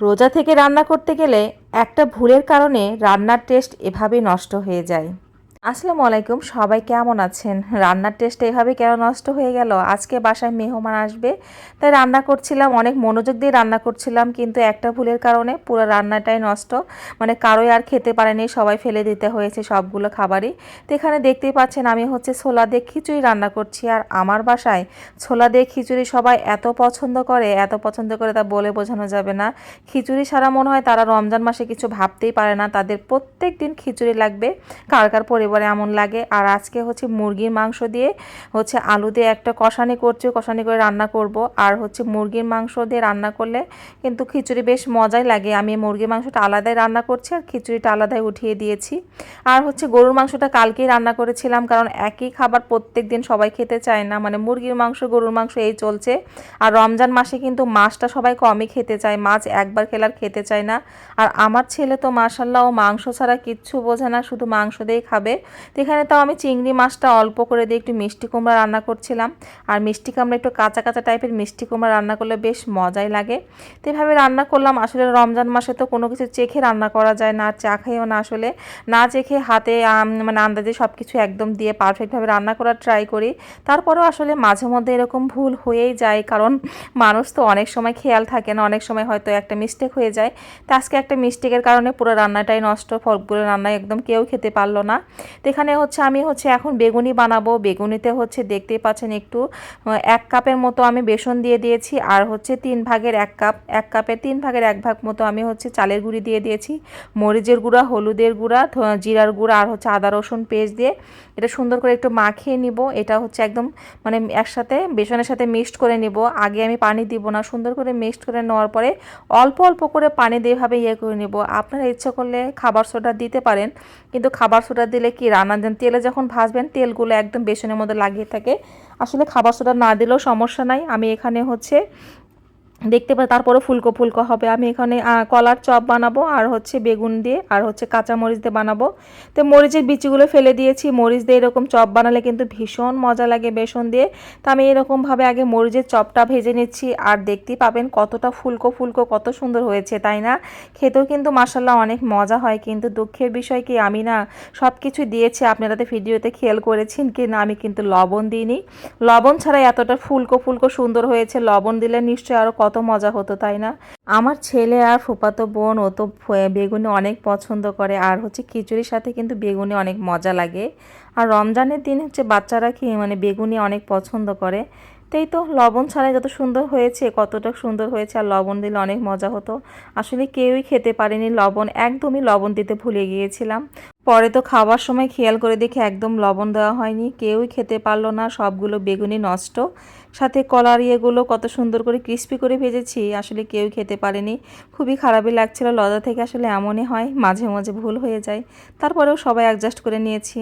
রোজা থেকে রান্না করতে গেলে একটা ভুলের কারণে রান্নার টেস্ট এভাবে নষ্ট হয়ে যায়। আসসালামু আলাইকুম, সবাই কেমন আছেন? রান্নার টেস্ট এভাবে কেন নষ্ট হয়ে গেল? আজকে বাসায় মেহমান আসবে, তাই রান্না করছিলাম, অনেক মনোযোগ দিয়ে রান্না করছিলাম, কিন্তু একটা ভুলের কারণে পুরো রান্নাটাই নষ্ট। মানে কারোই আর খেতে পারেনি, সবাই ফেলে দিতে হয়েছে সবগুলো খাবারই। তো এখানে দেখতেই পাচ্ছেন, আমি হচ্ছে ছোলা দিয়ে খিচুড়ি রান্না করছি, আর আমার বাসায় ছোলা দিয়ে খিচুড়ি সবাই এত পছন্দ করে, এত পছন্দ করে তা বলে বোঝানো যাবে না। খিচুড়ি ছাড়া মনে হয় তারা রমজান মাসে কিছু ভাবতেই পারে না, তাদের প্রত্যেক দিন খিচুড়ি লাগবে। কার কার পরিবারে এমন লাগে। আর আজকে হচ্ছে মুরগির মাংস দিয়ে হচ্ছে আলু দিয়ে একটা কষানি করছি, কষানি করে রান্না করব। আর হচ্ছে মুরগির মাংস দিয়ে রান্না করলে কিন্তু খিচুড়ি বেশ মজাই লাগে। আমি মুরগির মাংসটা আলাদাই রান্না করছি আর খিচুড়িটা আলাদাই উঠিয়ে দিয়েছি। আর হচ্ছে গরুর মাংসটা কালকেই রান্না করেছিলাম কারণ একই খাবার প্রত্যেক দিন সবাই খেতে চায় না। মানে মুরগির মাংস, গরুর মাংস এই চলছে। আর রমজান মাসে কিন্তু মাছটা সবাই কমই খেতে চায়। মাছ একবার খেলার খেতে চায় না। আর আমার ছেলে তো মাসাল্লাহ ও মাংস ছাড়া কিচ্ছু বোঝে না। শুধু মাংস দিয়েই খাবে। তো এখানে তাও আমি চিংড়ি মাছটা অল্প করে দিয়ে একটু মিষ্টি কুমড়া রান্না করছিলাম। আর মিষ্টি কুমড়া একটু কাঁচা কাঁচা টাইপের মিষ্টি কুমড়া রান্না করলে বেশ মজাই লাগে। তো এভাবে রান্না করলাম। আসলে রমজান মাসে তো কোনো কিছু চেখে রান্না করা যায় না, চা খেয়েও না আসলে। না চেখে হাতে মানে আন্দাজে সব কিছু একদম দিয়ে পারফেক্টভাবে রান্না করার ট্রাই করি। তারপরেও আসলে মাঝে মধ্যে এরকম ভুল হয়েই যায়, কারণ মানুষ তো অনেক সময় খেয়াল থাকে না, অনেক সময় হয়তো একটা মিস্টেক হয়ে যায়। তো আজকে একটা মিস্টেকের কারণে পুরো রান্নাটাই নষ্ট ফলগুলো রান্না একদম কেউ খেতে পারল না। তো এখানে হচ্ছে আমি হচ্ছে এখন বেগুনি বানাবো। বেগুনিতে হচ্ছে দেখতেই পাচ্ছেন একটু এক কাপের মতো আমি বেসন দিয়ে দিয়েছি আর হচ্ছে তিন ভাগের এক কাপ, এক কাপের তিন ভাগের এক ভাগ মতো আমি হচ্ছে চালের গুঁড়ি দিয়ে দিয়েছি, মরিচের গুঁড়া, হলুদের গুঁড়া জিরার গুঁড়া আর হচ্ছে আদা, রসুন পেস্ট দিয়ে এটা সুন্দর করে একটু মাখিয়ে নিব। এটা হচ্ছে একদম মানে একসাথে বেসনের সাথে মিক্সড করে নিব। আগে আমি পানি দিব না, সুন্দর করে মিক্সড করে নেওয়ার পরে অল্প অল্প করে পানি দিয়ে এভাবে ইয়ে করে নেব। আপনারা ইচ্ছা করলে খাবার সোডা দিতে পারেন, কিন্তু খাবার সোডা দিলে কি রান্না দেন তেলে যখন ভাজবেন, তেলগুলো একদম বেসনের মধ্যে লাগিয়ে থাকে। আসলে খাবার সোডা না দিলেও সমস্যা নাই। আমি এখানে হচ্ছে দেখতে পাই তারপরে ফুলকো ফুলকো হবে। আমি এখানে কলার চপ বানাবো আর হচ্ছে বেগুন দিয়ে আর হচ্ছে কাঁচা মরিচ দিয়ে বানাবো। তো মরিচের বিচিগুলো ফেলে দিয়েছি। মরিচ দিয়ে এরকম চপ বানালে কিন্তু ভীষণ মজা লাগে বেসন দিয়ে। তো আমি এরকমভাবে আগে মরিচের চপটা ভেজে নিচ্ছি আর দেখতেই পাবেন কতটা ফুলকো ফুলকো, কত সুন্দর হয়েছে, তাই না? খেতেও কিন্তু মাসাল্লাহ অনেক মজা হয়। কিন্তু দুঃখের বিষয় কি, আমি না সব কিছু দিয়েছি। আপনারা তো ভিডিওতে খেয়াল করেছেন কি না, আমি কিন্তু লবণ দিইনি। লবণ ছাড়া এতটা ফুলকো ফুলকো সুন্দর হয়েছে। লবণ দিলে নিশ্চয়ই আরও কত মজা হতো, তাই না? আমার ছেলে আর ফুপাতো বোন, ও তো বেগুনি অনেক পছন্দ করে, আর হচ্ছে খিচুড়ির সাথে কিন্তু বেগুনি অনেক মজা লাগে। আর রমজানের দিন হচ্ছে বাচ্চারা খেয়ে মানে বেগুনি অনেক পছন্দ করে। তাই তো লবণ ছাড়াই যত সুন্দর হয়েছে, কতটা সুন্দর হয়েছে, আর লবণ দিলে অনেক মজা হতো। আসলে কেউই খেতে পারেনি লবণ, একদমই লবণ দিতে ভুলে গিয়েছিলাম। পরে তো খাওয়ার সময় খেয়াল করে দেখে একদম লবণ দেওয়া হয়নি। কেউই খেতে পারল না, সবগুলো বেগুনি নষ্ট। সাথে কলার ইয়েগুলো কত সুন্দর করে ক্রিস্পি করে ভেজেছি, আসলে কেউ খেতে পারেনি। খুবই খারাপই লাগছিল লজা থেকে আসলে এমনই হয়, মাঝে মাঝে ভুল হয়ে যায়। তারপরেও সবাই অ্যাডজাস্ট করে নিয়েছি।